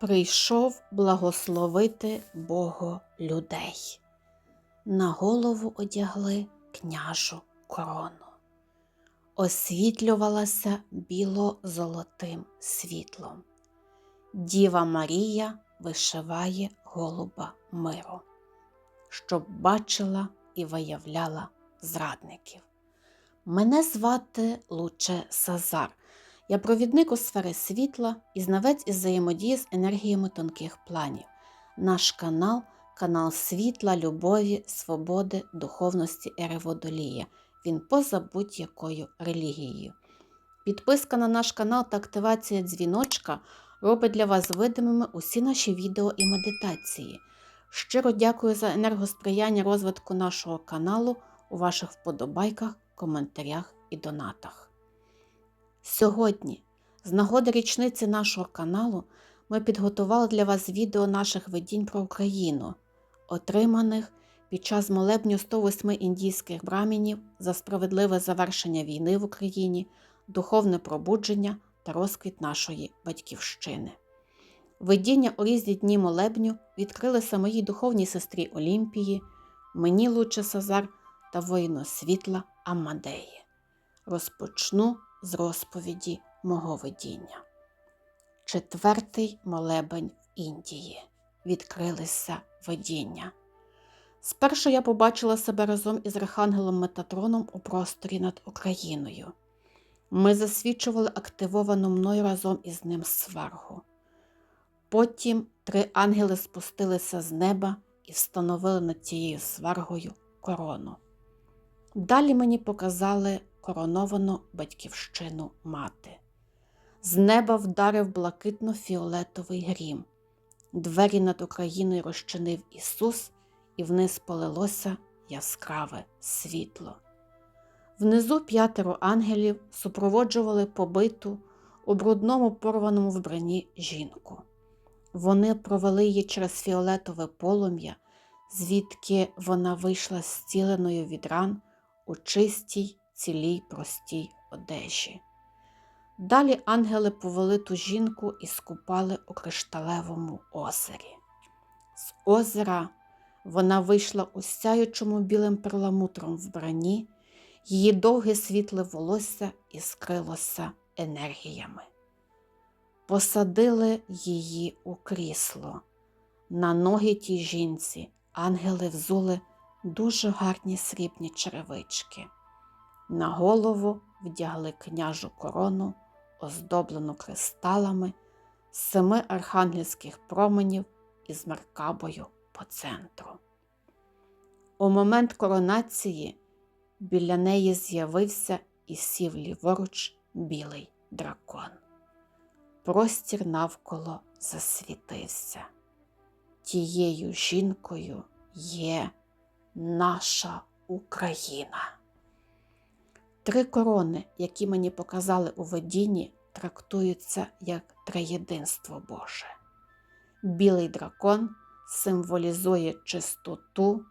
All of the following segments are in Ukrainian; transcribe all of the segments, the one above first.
Прийшов благословити Бого людей. На голову одягли княжу корону. Освітлювалася біло-золотим світлом. Діва Марія вишиває голуба миру, щоб бачила і виявляла зрадників. Мене звати Луче Сазар. Я провідник у сфери світла і знавець із взаємодії з енергіями тонких планів. Наш канал канал світла, любові, свободи, духовності ери Водолія. Він поза будь-якою релігією. Підписка на наш канал та активація дзвіночка робить для вас видимими усі наші відео і медитації. Щиро дякую за енергосприяння розвитку нашого каналу у ваших вподобайках, коментарях і донатах. Сьогодні, з нагоди річниці нашого каналу, ми підготували для вас відео наших видінь про Україну, отриманих під час молебню 108 індійських брамінів за справедливе завершення війни в Україні, духовне пробудження та розквіт нашої батьківщини. Видіння у різні дні молебню відкрилися моїй духовній сестрі Олімпії, мені Луче Сазар та воїну світла Амадеї. Розпочну з розповіді мого видіння. Четвертий молебень в Індії. Відкрилися видіння. Спершу я побачила себе разом із Архангелом Метатроном у просторі над Україною. Ми засвідчували активовану мною разом із ним сваргу. Потім три ангели спустилися з неба і встановили над цією сваргою корону. Далі мені показали короновану батьківщину мати. З неба вдарив блакитно-фіолетовий грім. Двері над Україною розчинив Ісус, і вниз полилося яскраве світло. Внизу п'ятеро ангелів супроводжували побиту у брудному порваному вбранні жінку. Вони провели її через фіолетове полум'я, звідки вона вийшла зціленою від ран у чистій, цілій, простій одежі. Далі ангели повели ту жінку і скупали у кришталевому озері. З озера вона вийшла у сяючому білим перламутром вбранні, її довге світле волосся іскрилося енергіями. Посадили її у крісло. На ноги тій жінці ангели взули дуже гарні срібні черевички. На голову вдягли княжу корону, оздоблену кристалами, з семи архангельських променів із меркабою по центру. У момент коронації біля неї з'явився і сів ліворуч білий дракон. Простір навколо засвітився. Тією жінкою є наша Україна. Три корони, які мені показали у видінні, трактуються як триєдинство Боже. Білий дракон символізує чистоту,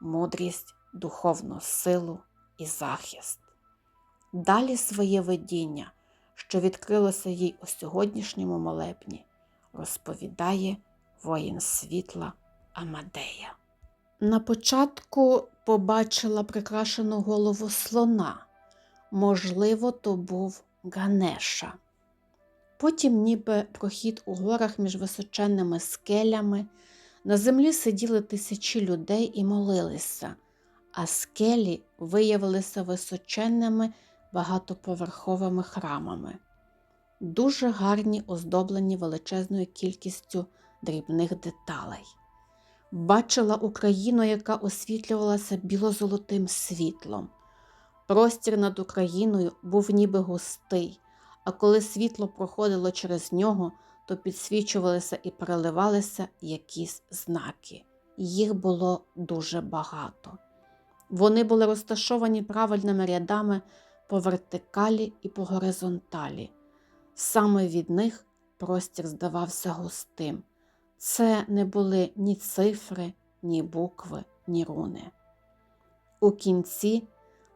мудрість, духовну силу і захист. Далі своє видіння, що відкрилося їй у сьогоднішньому молебні, розповідає воїн світла Амадея. На початку побачила прикрашену голову слона. Можливо, то був Ганеша. Потім, ніби прохід у горах між височенними скелями, на землі сиділи тисячі людей і молилися, а скелі виявилися височенними багатоповерховими храмами, дуже гарні, оздоблені величезною кількістю дрібних деталей. Бачила Україну, яка освітлювалася біло-золотим світлом. Простір над Україною був ніби густий, а коли світло проходило через нього, то підсвічувалися і переливалися якісь знаки. Їх було дуже багато. Вони були розташовані правильними рядами по вертикалі і по горизонталі. Саме від них простір здавався густим. Це не були ні цифри, ні букви, ні руни. У кінці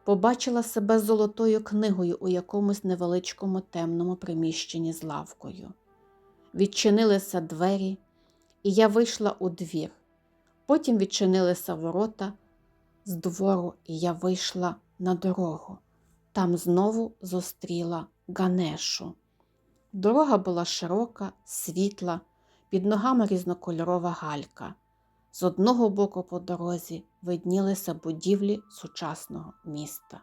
побачила себе золотою книгою у якомусь невеличкому темному приміщенні з лавкою. відчинилися двері, і я вийшла у двір. Потім відчинилися ворота з двору, і я вийшла на дорогу. Там знову зустріла Ганешу. Дорога була широка, світла, під ногами різнокольорова галька. З одного боку по дорозі виднілися будівлі сучасного міста.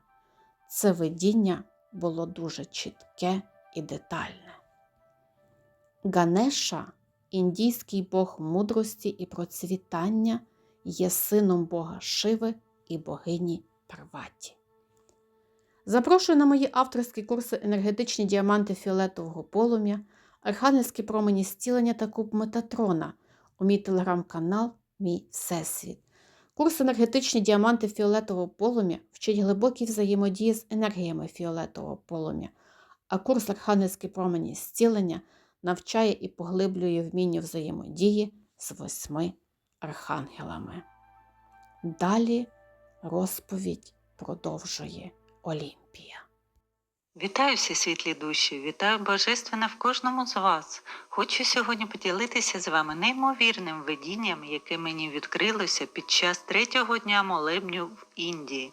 Це видіння було дуже чітке і детальне. Ганеша, індійський бог мудрості і процвітання, є сином бога Шиви і богині Парваті. Запрошую на мої авторські курси енергетичні діаманти фіолетового полум'я, архангельські промені зцілення та куб Метатрона у мій телеграм-канал Мій Всесвіт. Курс енергетичні діаманти фіолетового полум'я вчить глибокій взаємодії з енергіями фіолетового полум'я, а курс архангельські промені зцілення навчає і поглиблює вміння взаємодії з восьми архангелами. Далі розповідь продовжує Олімпія. Вітаю всі світлі душі, вітаю Божественне в кожному з вас. Хочу сьогодні поділитися з вами неймовірним видінням, яке мені відкрилося під час третього дня молебню в Індії.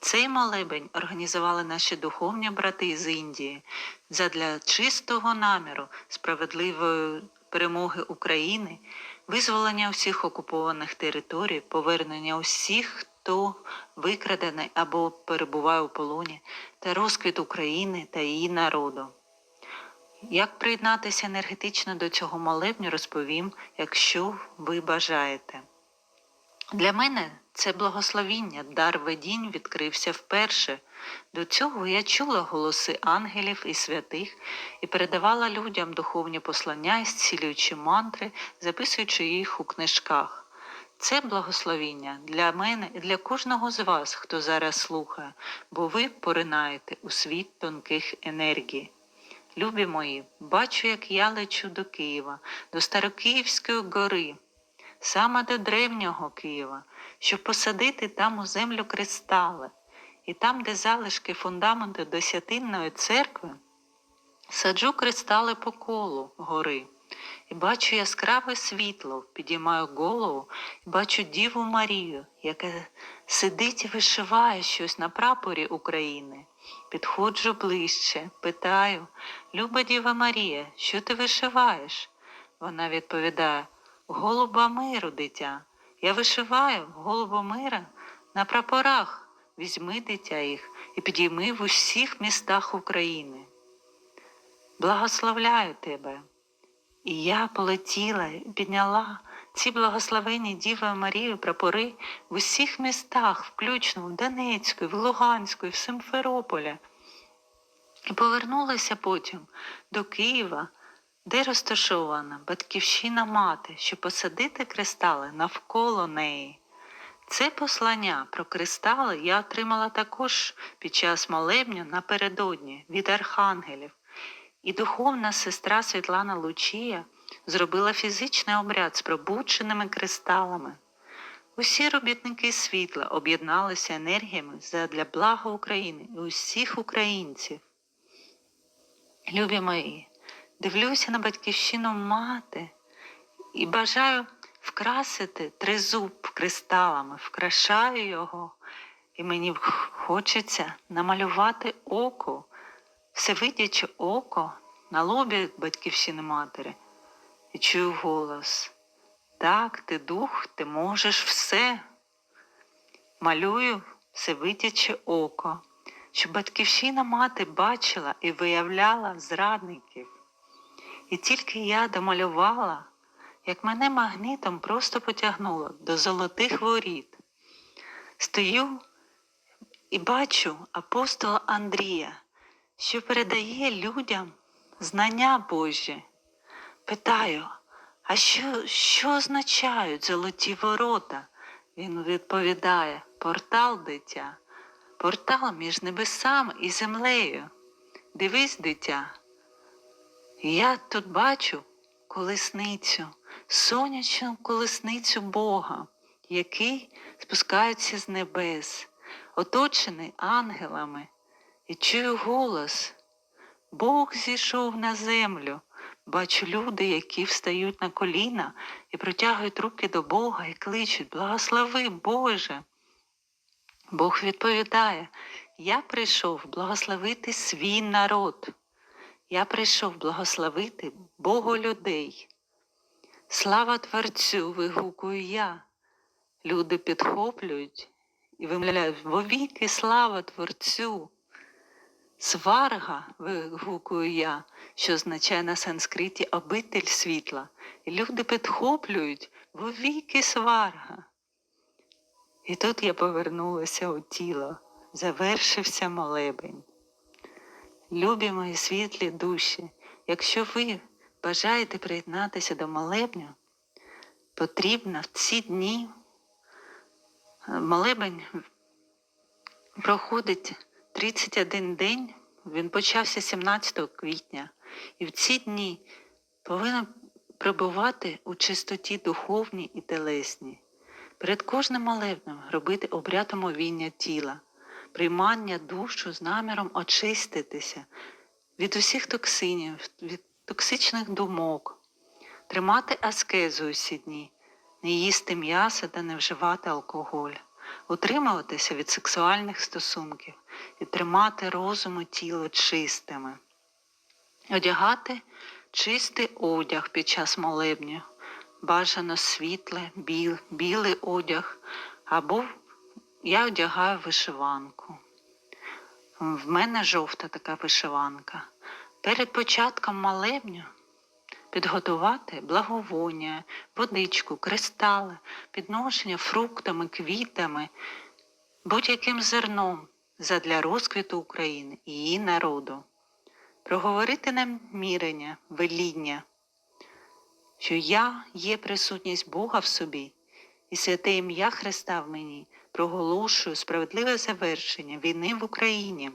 Цей молебень організували наші духовні брати з Індії задля чистого наміру, справедливої перемоги України, визволення усіх окупованих територій, повернення усіх, хто викрадений або перебуває у полоні, та розквіт України та її народу. Як приєднатися енергетично до цього молебню, розповім, якщо ви бажаєте. Для мене це благословіння, дар видінь відкрився вперше. До цього я чула голоси ангелів і святих і передавала людям духовні послання, зцілюючи мантри, записуючи їх у книжках. Це благословіння для мене і для кожного з вас, хто зараз слухає, бо ви поринаєте у світ тонких енергій. Любі мої, бачу, як я лечу до Києва, до Старокиївської гори, саме до древнього Києва, щоб посадити там у землю кристали, і там, де залишки фундаменту Десятинної церкви, саджу кристали по колу гори. І бачу яскраве світло, підіймаю голову і бачу Діву Марію, яка сидить і вишиває щось на прапорі України. Підходжу ближче, питаю, Люба Діва Марія, що ти вишиваєш? Вона відповідає, Голуба миру, дитя. Я вишиваю голуба мира на прапорах. Візьми дитя їх і підійми в усіх містах України. Благословляю тебе. І я полетіла підняла ці благословені Діви Марію прапори в усіх містах, включно в Донецьку, в Луганську, в Симферополі. І повернулася потім до Києва, де розташована батьківщина мати, щоб посадити кристали навколо неї. Це послання про кристали я отримала також під час молебню напередодні від архангелів. І духовна сестра Світлана Лучія зробила фізичний обряд з пробудженими кристалами. Усі робітники світла об'єдналися енергіями для блага України і усіх українців. Любі мої, дивлюся на батьківщину мати і бажаю вкрасити тризуб кристалами, вкрашаю його, і мені хочеться намалювати око всевидяче око на лобі батьківщини матері, і чую голос. Так, ти дух, ти можеш все. Малюю всевидяче око, щоб батьківщина мати бачила і виявляла зрадників. І тільки я домалювала, як мене магнітом просто потягнуло до золотих воріт. Стою і бачу апостола Андрія що передає людям знання Божі. Питаю, а що, що означають золоті ворота? Він відповідає портал дитя, портал між небесами і землею. Дивись, дитя. Я тут бачу колесницю, сонячну колесницю Бога, який спускається з небес, оточений ангелами і чую голос. Бог зійшов на землю, Бачу люди, які встають на коліна і протягують руки до Бога і кличуть Благослови, Боже. Бог відповідає: Я прийшов благословити свій народ. Я прийшов благословити Богу людей. Слава Творцю, вигукую я. Люди підхоплюють і вимовляють вовіки слава Творцю. Сварга, вигукую я, що означає на санскриті обитель світла. І люди підхоплюють вовіки сварга. І тут я повернулася у тіло, завершився молебень. Любі мої світлі душі, якщо ви бажаєте приєднатися до молебню, потрібно в ці дні е, молебень проходить 31 день, він почався 17 квітня, і в ці дні повинен перебувати у чистоті духовній і телесній. Перед кожним молебнем робити обряд омовіння тіла, приймання душу з наміром очиститися від усіх токсинів, від токсичних думок, тримати аскезу усі дні, не їсти м'ясо та не вживати алкоголь, утримуватися від сексуальних стосунків і тримати розум і тіло чистими, одягати чистий одяг під час молебню, бажано світле, біл, білий одяг, або я одягаю вишиванку. В мене жовта така вишиванка. Перед початком молебню підготувати благовоння, водичку, кристали, підношення фруктами, квітами, будь-яким зерном задля розквіту України і її народу. Проговорити намірення, веління, що я є присутність Бога в собі, і святе ім'я Христа в мені проголошую справедливе завершення війни в Україні,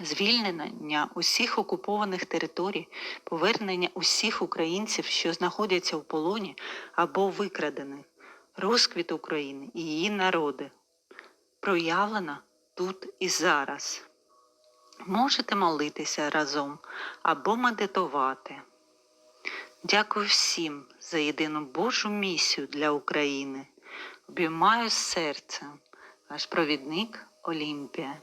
звільнення усіх окупованих територій, повернення усіх українців, що знаходяться в полоні або викрадених, розквіт України і її народи, проявлена тут і зараз. Можете молитися разом або медитувати. Дякую всім за єдину Божу місію для України. Обіймаю серцем ваш провідник Олімпія.